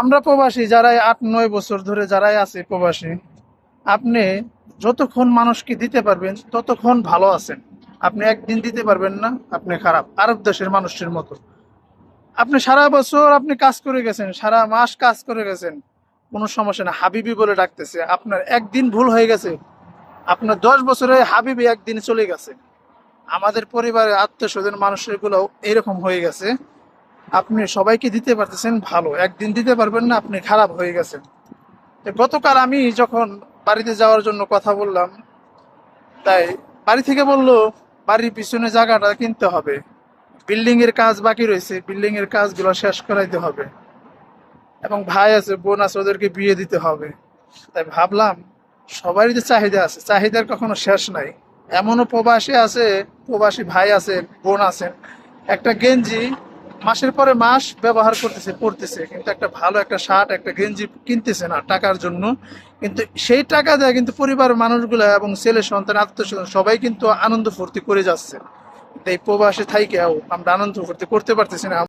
আমরা প্রবাসী যারাই আট, নয় বছর ধরে যারাই আছে প্রবাসী, আপনি যতক্ষণ মানুষকে দিতে পারবেন, ততক্ষণ ভালো আছেন। আপনি একদিন দিতে পারবেন না, আপনি খারাপ। আরব দেশের মানুষের মতো। আপনি সারা বছর আপনি কাজ করে গেছেন, সারা মাস কাজ করে গেছেন। কোনো সমস্যা না হাবিবি বলে ডাকতেছে, আপনার একদিন ভুল হয়ে গেছে। আপনার দশ বছরে হাবিবি একদিন চলে গেছে। আমাদের পরিবারে আত্মীয় স্বজন মানুষেরগুলো এরকম হয়ে গেছে। আপনি সবাইকে দিতে পারতেছেন ভালো। একদিন দিতে পারবেন না, আপনি খারাপ হয়ে গেছেন। গতকাল আমি যখন বাড়িতে যাওয়ার জন্য কথা বললাম, তাই বাড়ি থেকে বলল, বাড়ির পিছনে জায়গাটা কিনতে হবে। বিল্ডিং এর কাজ বাকি রয়েছে, বিল্ডিং এর কাজগুলো শেষ করাইতে হবে। এবং ভাই আছে, বোন আছে, ওদেরকে বিয়ে দিতে হবে। তাই ভাবলাম, সবারই তো চাহিদা আছে। চাহিদার কখনো শেষ নাই। এমনও প্রবাসী আছে, প্রবাসী ভাই আছে, বোন আছেন একটা গেঞ্জি মাসের পরে মাস ব্যবহার করতেছে, পড়তেছে। কিন্তু একটা ভালো একটা শার্ট, একটা গেঞ্জি কিনতেছে না টাকার জন্য। কিন্তু সেই টাকা দেয় কিন্তু পরিবারের মানুষগুলো এবং ছেলে সন্তান, আত্মীয় সবাই কিন্তু আনন্দ ফুর্তি করে যাচ্ছে। এই প্রবাসে থাইকেও আমরা আনন্দ ফুর্তি করতে পারতেছি না।